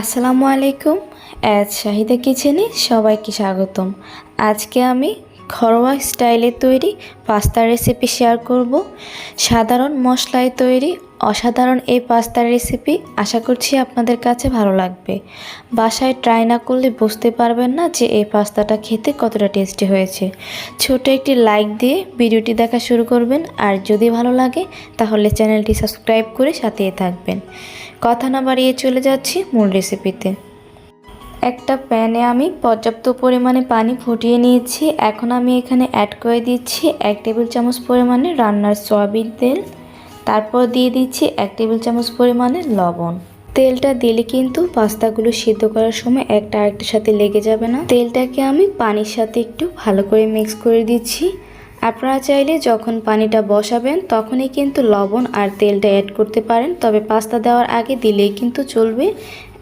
আসসালামু আলাইকুম এজ শাহিদা কিচেনে সবাইকে স্বাগতম। আজকে আমি ঘরোয়া স্টাইলে তৈরি পাস্তার রেসিপি শেয়ার করব। সাধারণ মশলায় তৈরি অসাধারণ এই পাস্তার রেসিপি আশা করছি আপনাদের কাছে ভালো লাগবে। বাসায় ট্রাই না করলে বুঝতে পারবেন না যে এই পাস্তাটা খেতে কতটা টেস্টি হয়েছে। ছোট একটি লাইক দিয়ে ভিডিওটি দেখা শুরু করবেন আর যদি ভালো লাগে তাহলে চ্যানেলটি সাবস্ক্রাইব করে সাথেই থাকবেন। কথা না বাড়িয়ে চলে যাচ্ছি মূল রেসিপিতে। একটা প্যানে আমি পর্যাপ্ত পরিমাণে পানি ফুটিয়ে নিয়েছি। এখন আমি এখানে অ্যাড করে দিচ্ছি এক টেবিল চামচ পরিমাণে রান্নার সয়াবিন তেল। তারপর দিয়ে দিচ্ছি এক টেবিল চামচ পরিমাণে লবণ। তেলটা দিলে কিন্তু পাস্তাগুলো সিদ্ধ করার সময় একটা আরেকটার সাথে লেগে যাবে না। তেলটাকে আমি পানির সাথে একটু ভালো করে মিক্স করে দিচ্ছি। আপনারা চাইলে যখন পানিটা বসাবেন তখনই কিন্তু লবণ আর তেলটা অ্যাড করতে পারেন। তবে পাস্তা দেওয়ার আগে দিলেই কিন্তু চলবে।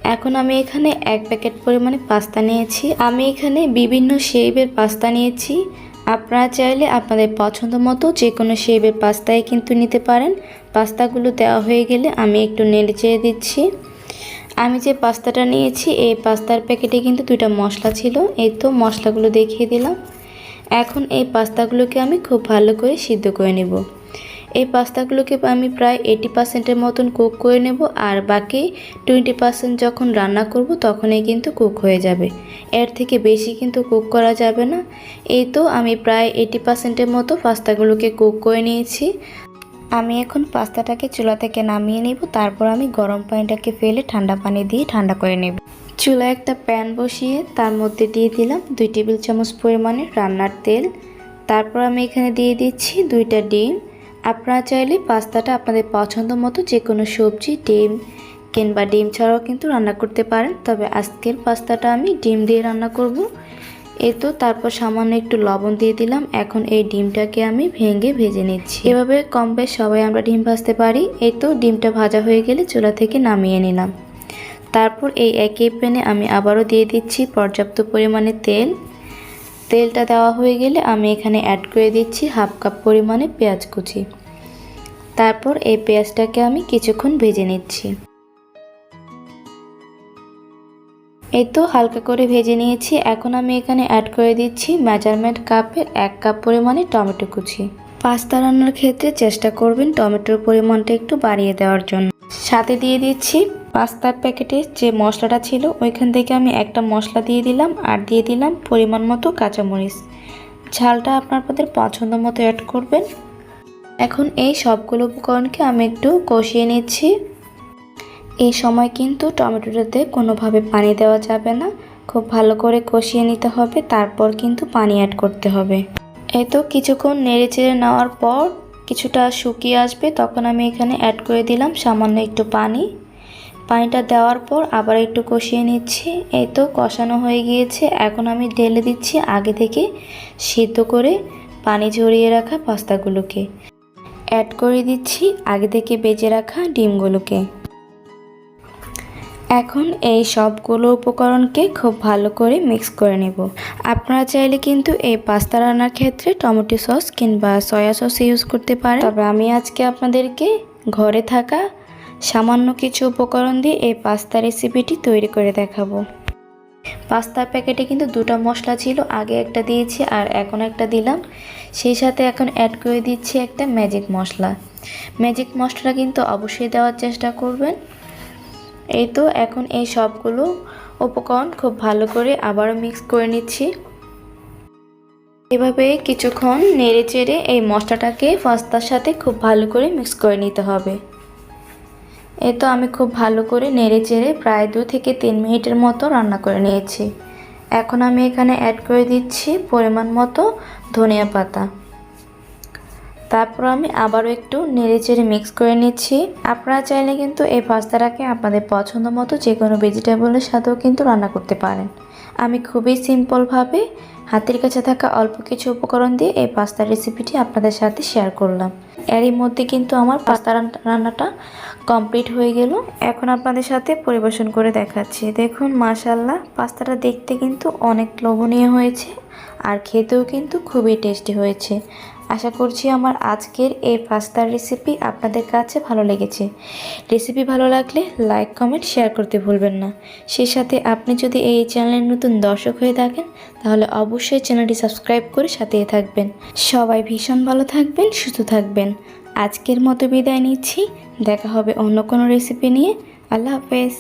এখন আমি এখানে এক প্যাকেট পরিমাণে পাস্তা নিয়েছি। আমি এখানে বিভিন্ন শেপের পাস্তা নিয়েছি। আপনারা চাইলে আপনাদের পছন্দ মতো যে কোনো শেপের পাস্তাই কিন্তু নিতে পারেন। পাস্তাগুলো দেওয়া হয়ে গেলে আমি একটু নেড়ে চেড়ে দিচ্ছি। আমি যে পাস্তাটা নিয়েছি, এই পাস্তার প্যাকেটে কিন্তু দুইটা মশলা ছিল। এই তো মশলাগুলো দেখিয়ে দিলাম। এখন এই পাস্তাগুলোকে আমি খুব ভালো করে সিদ্ধ করে নেব। এই পাস্তাগুলোকে আমি প্রায় এইটি পার্সেন্টের মতন কুক করে নেব আর বাকি টোয়েন্টি পার্সেন্ট যখন রান্না করব তখনই কিন্তু কুক হয়ে যাবে। এর থেকে বেশি কিন্তু কুক করা যাবে না। এই তো আমি প্রায় এইটি পার্সেন্টের মতো পাস্তাগুলোকে কুক করে নিয়েছি। আমি এখন পাস্তাটাকে চুলা থেকে নামিয়ে নেব, তারপর আমি গরম পানিটাকে ফেলে ঠান্ডা পানি দিয়ে ঠান্ডা করে নেব। চুলায় একটা প্যান বসিয়ে তার মধ্যে দিয়ে দিলাম দুই টেবিল চামচ পরিমাণে রান্নার তেল। তারপর আমি এখানে দিয়ে দিচ্ছি দুইটা ডিম। আপনারা চাইলে পাস্তাটা আপনাদের পছন্দ মতো যে কোনো সবজি, ডিম কিংবা ডিম ছাড়াও কিন্তু রান্না করতে পারেন। তবে আজকের পাস্তাটা আমি ডিম দিয়ে রান্না করব। এ তো তারপর সামান্য একটু লবণ দিয়ে দিলাম। এখন এই ডিমটাকে আমি ভেঙে ভেজে নিচ্ছি। এভাবে কম বেশ সবাই আমরা ডিম ভাজতে পারি। এই তো ডিমটা ভাজা হয়ে গেলে চুলা থেকে নামিয়ে নিলাম। তারপর এই একই প্যানে আমি আবারও দিয়ে দিচ্ছি পর্যাপ্ত পরিমাণে তেল। তেলটা দেওয়া হয়ে গেলে আমি এখানে অ্যাড করে দিচ্ছি হাফ কাপ পরিমাণে পেঁয়াজ কুচি। তারপর এই পেঁয়াজটাকে আমি কিছুক্ষণ ভেজে নিচ্ছি। এই তো হালকা করে ভেজে নিয়েছি। এখন আমি এখানে অ্যাড করে দিচ্ছি মেজারমেন্ট কাপের এক কাপ পরিমাণে টমেটো কুচি। পাস্তা রান্নার ক্ষেত্রে চেষ্টা করবেন টমেটোর পরিমাণটা একটু বাড়িয়ে দেওয়ার জন্য। সাথে দিয়ে দিচ্ছি পাস্তার প্যাকেটে যে মশলাটা ছিল, ওইখান থেকে আমি একটা মশলা দিয়ে দিলাম আর দিয়ে দিলাম পরিমাণ মতো কাঁচামরিচ। ঝালটা আপনাদের পছন্দ মতো অ্যাড করবেন। এখন এই সবগুলো উপকরণকে আমি একটু কষিয়ে নিচ্ছি। এই সময় কিন্তু টমেটোটাতে কোনোভাবে পানি দেওয়া যাবে না। খুব ভালো করে কষিয়ে নিতে হবে, তারপর কিন্তু পানি অ্যাড করতে হবে। এই তো কিছুক্ষণ নেড়ে চেড়ে নেওয়ার পর কিছুটা শুকিয়ে আসবে, তখন আমি এখানে অ্যাড করে দিলাম সামান্য একটু পানি। পানিটা দেওয়ার পর আবার একটু কষিয়ে নিচ্ছি। এই তো কষানো হয়ে গিয়েছে। এখন আমি ঢেলে দিচ্ছি আগে থেকে সিদ্ধ করে পানি ঝরিয়ে রাখা পাস্তাগুলোকে। অ্যাড করে দিচ্ছি আগে থেকে বেজে রাখা ডিমগুলোকে। এখন এই সবগুলো উপকরণকে খুব ভালো করে মিক্স করে নেব। আপনারা চাইলে কিন্তু এই পাস্তা রান্নার ক্ষেত্রে টমেটো সস কিংবা সয়া সস ইউজ করতে পারেন। তবে আমি আজকে আপনাদেরকে ঘরে থাকা সামান্য কিছু উপকরণ দিয়ে এই পাস্তা রেসিপিটি তৈরি করে দেখাবো। পাস্তার প্যাকেটে কিন্তু দুটো মশলা ছিল, আগে একটা দিয়েছি আর এখন একটা দিলাম। সেই সাথে এখন অ্যাড করে দিচ্ছি একটা ম্যাজিক মশলা। ম্যাজিক মশলাটা কিন্তু অবশ্যই দেওয়ার চেষ্টা করবেন। এই তো এখন এই সবগুলো উপকরণ খুব ভালো করে আবারও মিক্স করে নিচ্ছি। এভাবে কিছুক্ষণ নেড়ে চেড়ে এই মশলাটাকে পাস্তার সাথে খুব ভালো করে মিক্স করে নিতে হবে। এই তো আমি খুব ভালো করে নেড়ে চেড়ে প্রায় দু থেকে তিন মিনিটের মতো রান্না করে নিয়েছি। এখন আমি এখানে অ্যাড করে দিচ্ছি পরিমাণ মতো ধনিয়া পাতা। তারপর আমি আবারও একটু নেড়ে চেড়ে মিক্স করে নিচ্ছি। আপনারা চাইলে কিন্তু এই পাস্তাটাকে আপনাদের পছন্দ মতো যে কোনো ভেজিটেবলের সাথেও কিন্তু রান্না করতে পারেন। আমি খুবই সিম্পলভাবে হাতের কাছে থাকা অল্প কিছু উপকরণ দিয়ে এই পাস্তার রেসিপিটি আপনাদের সাথে শেয়ার করলাম। এরই মধ্যে কিন্তু আমার পাস্তা রান্নাটা কমপ্লিট হয়ে গেল। এখন আপনাদের সাথে পরিবেশন করে দেখাচ্ছি। দেখুন মাশাল্লাহ পাস্তাটা দেখতে কিন্তু অনেক লোভনীয় হয়েছে আর খেতেও কিন্তু খুবই টেস্টি হয়েছে। আশা করছি আমার আজকের এই পাস্তার রেসিপি আপনাদের কাছে ভালো লেগেছে। রেসিপি ভালো লাগলে লাইক কমেন্ট শেয়ার করতে ভুলবেন না। সেই সাথে আপনি যদি এই চ্যানেলের নতুন দর্শক হয়ে থাকেন, তাহলে অবশ্যই চ্যানেলটি সাবস্ক্রাইব করে সাথেই থাকবেন। সবাই ভীষণ ভালো থাকবেন, সুস্থ থাকবেন। আজকের মতো বিদায় নিচ্ছি। দেখা হবে অন্য কোনো রেসিপি নিয়ে। আল্লাহ হাফেজ।